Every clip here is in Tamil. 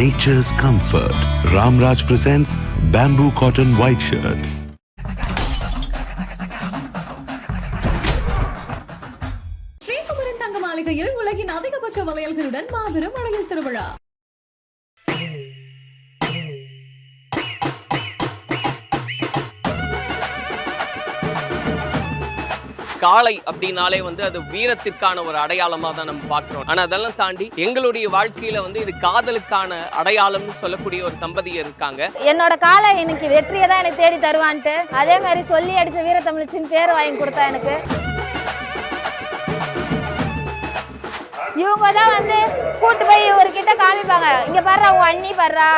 nature's comfort. Ramraj presents bamboo cotton white shirts. Sri Kumaran தங்க மாளிகையில் உலகின் அதிகபட்ச வளையல்களுடன் மாபெரும் வளையல் திருவிழா காளை அப்படின்னாலே வந்து அது வீரத்திற்கான ஒரு அடையாளமா தான் நம்ம பார்க்குறோம். ஆனா அதெல்லாம் தாண்டி எங்களுடைய வாழ்க்கையில வந்து இது காதலுக்கான அடையாளம்னு சொல்லக்கூடிய ஒரு தம்பதியர் இருக்காங்க. என்னோட காலை இன்னைக்கு வெற்றியை தான் எனக்கு தேடி தருவான்ட்டு அதே மாதிரி சொல்லி அடிச்ச வீரத்தமிழ்ச்சின்னு பேர் வாங்கி கொடுத்தா எனக்கு. இவங்க தான் வந்து கூட்டு போய் இவர்கிட்ட காமிப்பாங்க. இங்க பாரு உங்க அண்ணி பாடுறா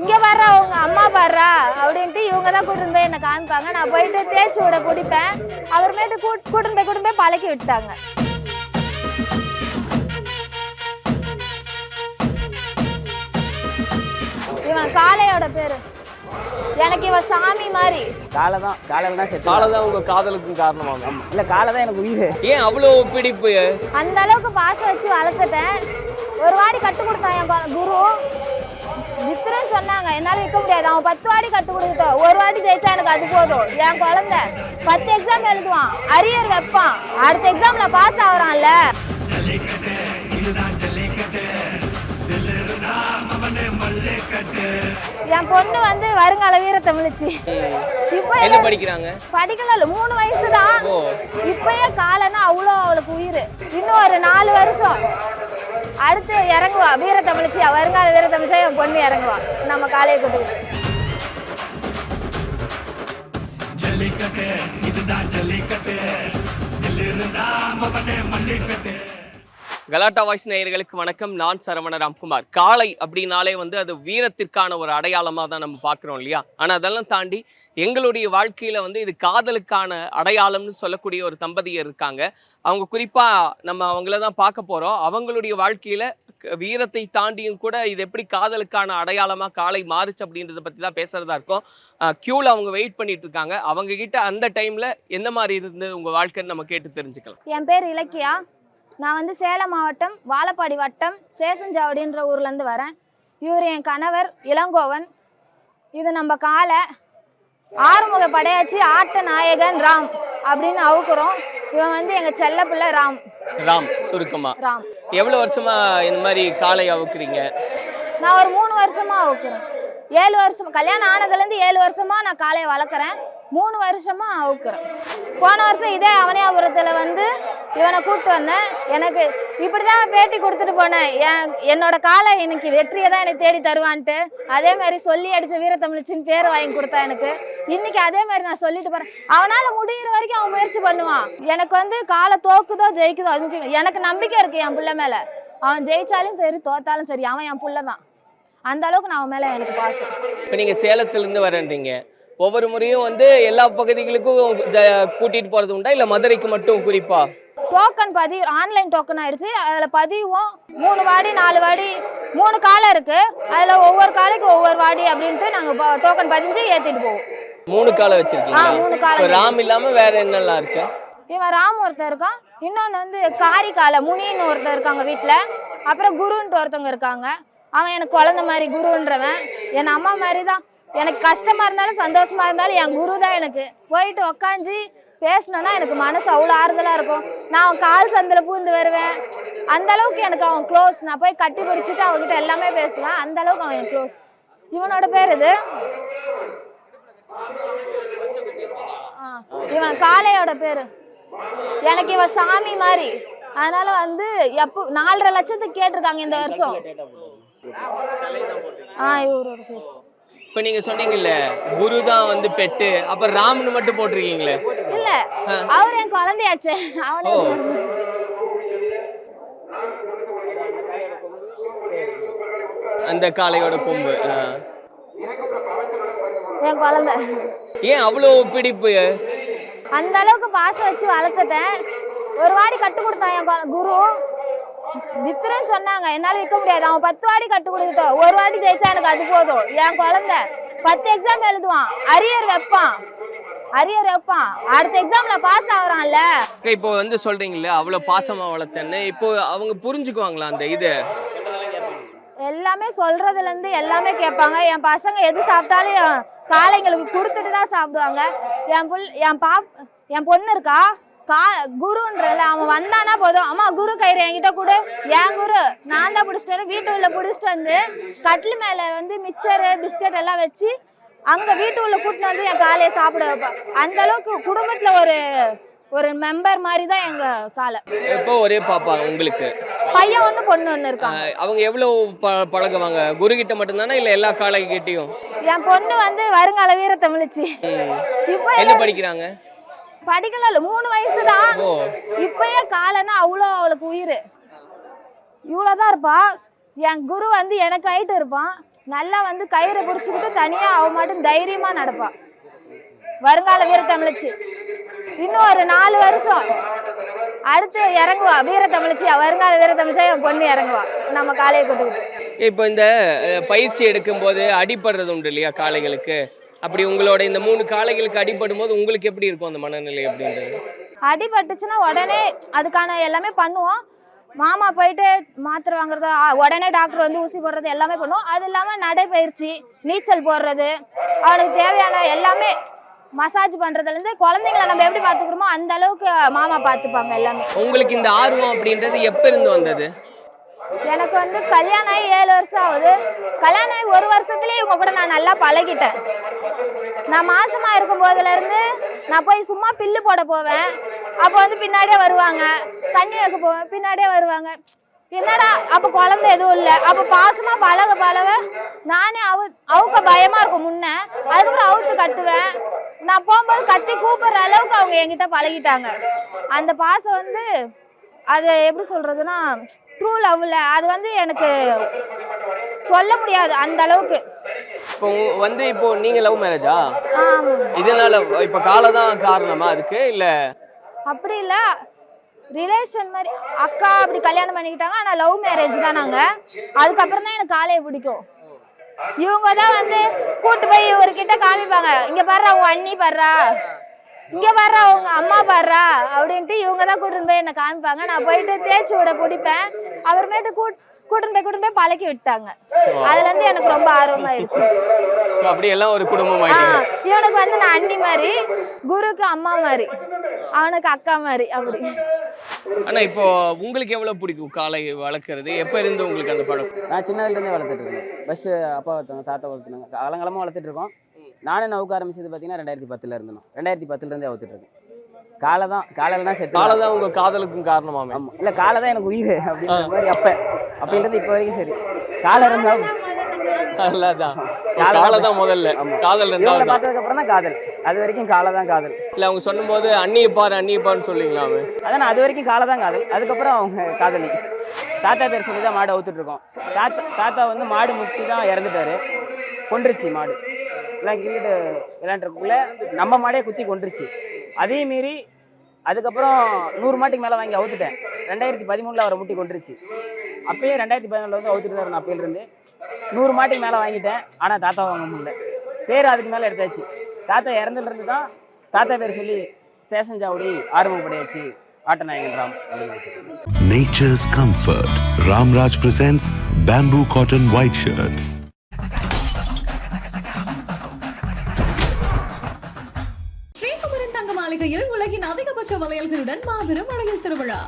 இங்க பாரு உங்க அம்மா பாடுறா அப்படின்ட்டு இவங்க தான் கூட்டிட்டு போய் என்ன காமிப்பாங்க. நான் போயிட்டு தேய்ச்சி விட குடிப்பேன். அப்புறமேட்டு கூட் கூட்டிட்டு போய் கூட்டிட்டு போய் பழக்கி விட்டாங்க இவன் காளையோட பேரு. எனக்கு இவன் சாமி மாதிரி. காலை தான் காலையில் தான் செத்து காளை தான் உங்க காதலுக்கும் காரணமாகும். இல்லை காலை தான் எனக்கு உயிர். ஏன் அவ்வளோ பிடிப்பு? அந்த அளவுக்கு பாசம் வச்சு வளர்த்துட்டேன். ஒரு வாடி கட்டு கொடுத்தான் என் குரு. வித்துறன்னு சொன்னாங்க என்னால் விற்க முடியாது. அவன் பத்து வாடி கட்டு கொடுத்துட்டோம் ஒரு வாட்டி ஜெயிச்சா எனக்கு அது போதும். என் குழந்தை பத்து எக்ஸாம் எழுதுவான். அரியர் வைப்பான். அடுத்த எக்ஸாம்ல பாஸ் ஆகுறான்ல. என் பொண்ணு வந்து வருங்கால வீரத்தமிழ்ச்சி இப்போ என்ன படிக்கிறாங்க? படிக்கல இல்ல, மூணு வயசு தான். இப்பயே காலைன்னா அவ்வளோ அவளுக்கு உயிர். இன்னும் ஒரு நாலு வருஷம். அடுத்து இறங்குவா. வீரத்தமிழ்ச்சியா வருங்கால வீரத்தமிழ்ச்சியா என் பொண்ணு இறங்குவா. நம்ம காலையை கொண்டு கலாட்டா வாய்ஸ் நேயர்களுக்கு வணக்கம். நான் சரவண ராம்குமார். காளை அப்படின்னாலே வந்து அது வீரத்திற்கான ஒரு அடையாளமாக தான் நம்ம பார்க்குறோம் இல்லையா? ஆனால் அதெல்லாம் தாண்டி எங்களுடைய வாழ்க்கையில் வந்து இது காதலுக்கான அடையாளம்னு சொல்லக்கூடிய ஒரு தம்பதியர் இருக்காங்க. அவங்க குறிப்பாக நம்ம அவங்கள தான் பார்க்க போகிறோம் அவங்களுடைய வாழ்க்கையில் வீரத்தை தாண்டியும் கூட இது எப்படி காதலுக்கான அடையாளமாக காளை மாறுச்சு அப்படின்றத பற்றி தான் பேசுறதா இருக்கும். க்யூவில் அவங்க வெயிட் பண்ணிட்டு இருக்காங்க. அவங்க கிட்ட அந்த டைமில் எந்த மாதிரி இருந்து உங்கள் வாழ்க்கைன்னு நம்ம கேட்டு தெரிஞ்சுக்கலாம். என் பேர் இலக்கியா. நான் வந்து சேலம் மாவட்டம் வாழப்பாடி வட்டம் சேசஞ்சாவடின்ற ஊர்லேருந்து வரேன். இவர் என் கணவர் இளங்கோவன். இது நம்ம காலை ஆறுமுக படையாச்சி ஆட்ட நாயகன் ராம் அப்படின்னு அவுக்குறோம். இவன் வந்து எங்கள் செல்ல பிள்ளை ராம். ராம் சுருக்கமா. ராம். எவ்வளவு வருஷமா இந்த மாதிரி காளை அவுக்குறீங்க? நான் ஒரு மூணு வருஷமா அவுக்குறேன். ஏழு வருஷம் கல்யாணம் ஆனதுலேருந்து ஏழு வருஷமா நான் காளையை வளர்க்குறேன். மூணு வருஷமாக அவுக்குறேன். போன வருஷம் இதே அவனியாபுரத்தில் வந்து இவனை கூப்பிட்டு வந்தேன். எனக்கு இப்படி தான் பேட்டி கொடுத்துட்டு போனேன். என் என்னோட காலை இன்னைக்கு வெற்றியை தான் எனக்கு தேடி தருவான்ட்டு. அதே மாதிரி சொல்லி அடித்த வீரத்தமிழ்ச்சின்னு பேர் வாங்கி கொடுத்தா எனக்கு. இன்னைக்கு அதே மாதிரி நான் சொல்லிட்டு போகிறேன் அவனால் முடியிற வரைக்கும் அவன் முயற்சி பண்ணுவான். எனக்கு வந்து காலை தோக்குதோ ஜெயிக்குதோ அது எனக்கு நம்பிக்கை இருக்கு என் பிள்ளை மேலே. அவன் ஜெயிச்சாலும் சரி தோத்தாலும் சரி அவன் என் பிள்ளை தான். அந்த அளவுக்கு நான் அவன் மேலே எனக்கு பாசம். இப்போ நீங்கள் சேலத்துலேருந்து வரேன்றீங்க. ஒவ்வொரு முறையும் வந்து எல்லா பகுதிகளுக்கும் கூட்டிட்டு போறது உண்டா? இல்ல மதுரைக்கு மட்டும் குறிப்பா? டோக்கன் பதிவு ஆன்லைன் டோக்கன் ஆயிடுச்சு. அதில் பதிவும் மூணு வாடி நாலு வாடி மூணு காலம் இருக்கு. அதில் ஒவ்வொரு காலைக்கு ஒவ்வொரு வாடி அப்படின்ட்டு நாங்கள் டோக்கன் பதிஞ்சு ஏற்றிட்டு போவோம். மூணு காலை ஆ, வச்சிருக்கீங்க மூணு இப்போ ராம் இல்லாம வேற என்னெல்லாம் இருக்கு? இவன் ராம் ஒருத்தன் இருக்கான். இன்னொன்று வந்து காரிக்கால முனின்னு ஒருத்தன் இருக்காங்க வீட்டில் அப்புறம் குருன்ட்டு ஒருத்தவங்க இருக்காங்க. அவன் எனக்கு குழந்த மாதிரி குருன்றவன். என் அம்மா மாதிரி தான் எனக்கு கஷ்டமாக இருந்தாலும் சந்தோஷமாக இருந்தாலும் என் குரு தான் எனக்கு. போயிட்டு உக்காஞ்சி பேசினேன்னா எனக்கு மனசு அவ்வளோ ஆறுதலாக இருக்கும். நான் அவன் கால் சந்தில் பூந்து வருவேன். அந்த அளவுக்கு எனக்கு அவன் க்ளோஸ் நான் போய் கட்டி பிடிச்சிட்டு அவன்கிட்ட எல்லாமே பேசுவேன். அந்த அளவுக்கு அவன் க்ளோஸ் இவனோட பேர் இது இவன் காளையோட பேர். எனக்கு இவன் சாமி மாதிரி. அதனால வந்து எப்போ நாலரை லட்சத்துக்கு கேட்டிருக்காங்க இந்த வருஷம். ஆ இவரோட ஃபேஸ் இப்போ நீங்க சொன்னீங்கல்ல குரு தான் வந்து பெட்டு அப்ப ராம்னு மட்டும் போட்டிருக்கீங்களே? இல்ல அவர் என் குழந்தையாச்சே. அவனே. அந்த காளையோட கொம்பு. என் குழந்தை. ஏன் அவ்வளோ பிடிப்பு? அந்த அளவுக்கு பாசம் வச்சு வளர்த்துட்டேன். ஒரு வாடி கட்டு கொடுத்தான் என் குரு. வித்துறன்னு சொன்னாங்க. என்னால் விற்க முடியாது. அவன் பத்து வாடி கட்டு கொடுத்துட்டோம் ஒரு வாட்டி ஜெயிச்சா எனக்கு அது போதும். என் குழந்தை பத்து எக்ஸாம் எழுதுவான். அரியர் வைப்பான். அரியர் வைப்பான். அடுத்த எக்ஸாம்ல பாஸ் ஆகுறான்ல. இப்போ வந்து சொல்றீங்கல்ல அவ்வளோ பாசமா வளர்த்தேன்னு. இப்போ அவங்க புரிஞ்சுக்குவாங்களா அந்த இது? எல்லாமே சொல்றதுலேருந்து எல்லாமே கேட்பாங்க. என் பசங்க எது சாப்பிட்டாலும் காளைங்களுக்கு கொடுத்துட்டு தான் சாப்பிடுவாங்க. என் புல் என் பாப் என் பொண்ணு இருக்கா? கா குருன்றல அவன் வந்தானா போதும். அம்மா குரு கயிறு என்கிட்ட கொடு. என் குரு? நான் தான் பிடிச்சிட்டு வரேன். வீட்டு உள்ள பிடிச்சிட்டு வந்து கட்டில் மேலே வந்து மிக்சரு பிஸ்கட் எல்லாம் வச்சு அங்கே வீட்டு உள்ள கூட்டிட்டு வந்து என் காலையை சாப்பிட வைப்பேன் அந்த அளவுக்கு குடும்பத்தில் ஒரு ஒரு மெம்பர் மாதிரி தான் எங்கள் காலை. எப்போ ஒரே பாப்பா உங்களுக்கு? பையன் ஒன்று பொண்ணு ஒன்று இருக்காங்க அவங்க எவ்வளவு ப- பழகுவாங்க? குரு கிட்ட மட்டும்தானா இல்ல எல்லா காலை கிட்டயும் என் பொண்ணு வந்து வருங்கால வீர தமிழிச்சு இப்போ என்ன படிக்கிறாங்க? படிக்கல மூணு வயசு தான் இப்பயே காலைன்னா அவ்வளோ அவளுக்கு உயிர். இவ்வளோதான் இருப்பா. என் குரு வந்து எனக்கு ஹைட்டு இருப்பான். நல்லா வந்து கயிறை பிடிச்சிக்கிட்டு தனியாக அவ மட்டும் தைரியமாக நடப்பான் வருங்கால வீர தமிழச்சி. இன்னும் ஒரு நாலு வருஷம். அடுத்து இறங்குவா. வீர தமிழச்சி. வருங்கால வீர தமிழச்சா என் பொண்ணு இறங்குவா. நம்ம காலையை கொட்டுக்கிட்டு. இப்போ இந்த பயிற்சி எடுக்கும்போது அடிபடுறது உண்டு இல்லையா காளைகளுக்கு? அப்படி உங்களோட இந்த மூணு காளைகளுக்கு அடிபடும் போது உங்களுக்கு எப்படி இருக்கும் அந்த மனநிலை அப்படின்றது? அடிபட்டுச்சுன்னா உடனே அதுக்கான எல்லாமே பண்ணுவோம். மாமா போயிட்டு மாத்திரை வாங்குறது உடனே டாக்டர் வந்து ஊசி போடுறது எல்லாமே பண்ணுவோம். அது இல்லாமல் நடைப்பயிற்சி நீச்சல் போடுறது அவனுக்கு தேவையான எல்லாமே மசாஜ் பண்ணுறதுலேருந்து குழந்தைங்கள நம்ம எப்படி பார்த்துக்கிறோமோ அந்த அளவுக்கு மாமா பார்த்துப்பாங்க எல்லாமே. உங்களுக்கு இந்த ஆர்வம் அப்படின்றது எப்ப இருந்து வந்தது? எனக்கு வந்து கல்யாணம் ஆகி ஏழு வருஷம் ஆகுது. கல்யாணம் ஆகி ஒரு வருஷத்துலேயே இவங்க கூட நான் நல்லா பழகிட்டேன். நான் மாசமா இருக்கும் போதுல இருந்து நான் போய் சும்மா பில்லு போட போவேன். அப்போ வந்து பின்னாடியே வருவாங்க. தண்ணி வைக்க போவேன். பின்னாடியே வருவாங்க. என்னடா அப்போ குழந்தை எதுவும் இல்லை. அப்போ பாசமா பழக பழக நானே அவு அவுக்க பயமா இருக்கும் முன்ன. அதுக்கப்புறம் அவுத்து கட்டுவேன். நான் போகும்போது கத்தி கூப்பிடுற அளவுக்கு அவங்க என்கிட்ட பழகிட்டாங்க. அந்த பாசம் வந்து அது எப்படி சொல்றதுன்னா ட்ரூ லவ்ல அது வந்து எனக்கு சொல்ல முடியாது அந்த அளவுக்கு. இப்போ வந்து இப்போ நீங்க லவ் மேரேஜா இதனால இப்ப காலை தான் காரணமா அதுக்கு இல்ல? அப்படி இல்லை. ரிலேஷன் மாதிரி அக்கா அப்படி கல்யாணம் பண்ணிக்கிட்டாங்க ஆனால் லவ் மேரேஜ் தான் நாங்கள் அதுக்கப்புறம் தான் எனக்கு காலையை பிடிக்கும். இவங்க தான் வந்து கூட்டு போய் இவர்கிட்ட காமிப்பாங்க. இங்கே பாரு அவங்க அண்ணி பாடுறா இங்கே பாரு அவங்க அம்மா பாடுறா அப்படின்ட்டு இவங்க தான் கூட்டின்னு போய் என்னை காமிப்பாங்க. நான் போயிட்டு தேய்ச்சி விட பிடிப்பேன். அப்புறமேட்டு கூட் கூட்டின்னு போய் கூட்டின்னு போய் பழக்கி விட்டாங்க அதுலேருந்து எனக்கு ரொம்ப ஆர்வமாயிடுச்சு. So, அப்படி எல்லாம் ஒரு குடும்பம் இவனுக்கு வந்து நான் அண்ணி மாதிரி குருக்கு அம்மா மாதிரி அவனுக்கு அக்கா மாதிரி அப்படி. ஆனா இப்போ உங்களுக்கு எவ்வளவு பிடிக்கும் காளை வளர்க்கறது? எப்ப இருந்து உங்களுக்கு அந்த பழக்கம்? நான் சின்னதுலேருந்தே வளர்த்துட்டு இருக்கேன் ஃபஸ்ட்டு அப்பா வளர்த்தாங்க தாத்தா வளர்த்துனாங்க. காலங்காலமாக வளர்த்துட்டு இருக்கோம். நானும் நவுக்க ஆரம்பிச்சது பார்த்தீங்கன்னா ரெண்டாயிரத்தி பத்தில் இருந்தோம் ரெண்டாயிரத்தி பத்துலேருந்தே வளர்த்துட்டு இருக்கேன். காலை தான் காலையில் தான் செத்து காலை தான் உங்க காதலுக்கும் காரணமாமே. ஆமாம் இல்லை காலை தான் எனக்கு உயிர் அப்படின்ற மாதிரி அப்போ அப்படின்றது இப்போ வரைக்கும் சரி. காலை இருந்தால் அதான் காலை தான் முதல்ல. ஆமா. காதல் ரெண்டாவது தான். பார்த்ததுக்கப்புறம் தான் காதல். அது வரைக்கும் காலை தான் காதல். இல்ல அவங்க சொல்லும்போது அண்ணியை பாரு அண்ணியை பாருன்னு சொல்லிங்களாமே அதான் அது வரைக்கும் காலை தான் காதல். அதுக்கப்புறம் அவங்க காதலி. தாத்தா பேர் சொல்லி தான் மாடை அவுத்துட்டு இருக்கோம். தாத்தா தாத்தா வந்து மாடு முட்டி தான் இறந்துட்டாரு. கொன்றுச்சு மாடு. எல்லாம் கிரிக்கெட் விளையாண்டுறதுக்குள்ள நம்ம மாடே குத்தி கொன்றுச்சு. அதே மீறி அதுக்கப்புறம் நூறு மாட்டுக்கு மேலே வாங்கி அவுத்துட்டேன். ரெண்டாயிரத்தி பதிமூணில் அவரை முட்டி கொண்டுருச்சு அப்பயே ரெண்டாயிரத்தி பதினாலில் வந்து அவுத்துட்டு தான் இருந்தேன் அப்பையிலிருந்து. நூறு மாட்டுக்கு மேலே வாங்கிட்டேன். ஆனால் தாத்தா வாங்க முடியல. பேர் அதுக்கு மேலே எடுத்தாச்சு. தாத்தா இறந்துலேருந்து தான் தாத்தா பேர் சொல்லி சேஷஞ்சாவடி ஆரம்பப்படையாச்சு. Ram Nature's comfort. Ramraj presents bamboo cotton white shirts. Sri Kumaran வளையல்களுடன் மாபெரும் வளையல் திருவிழா.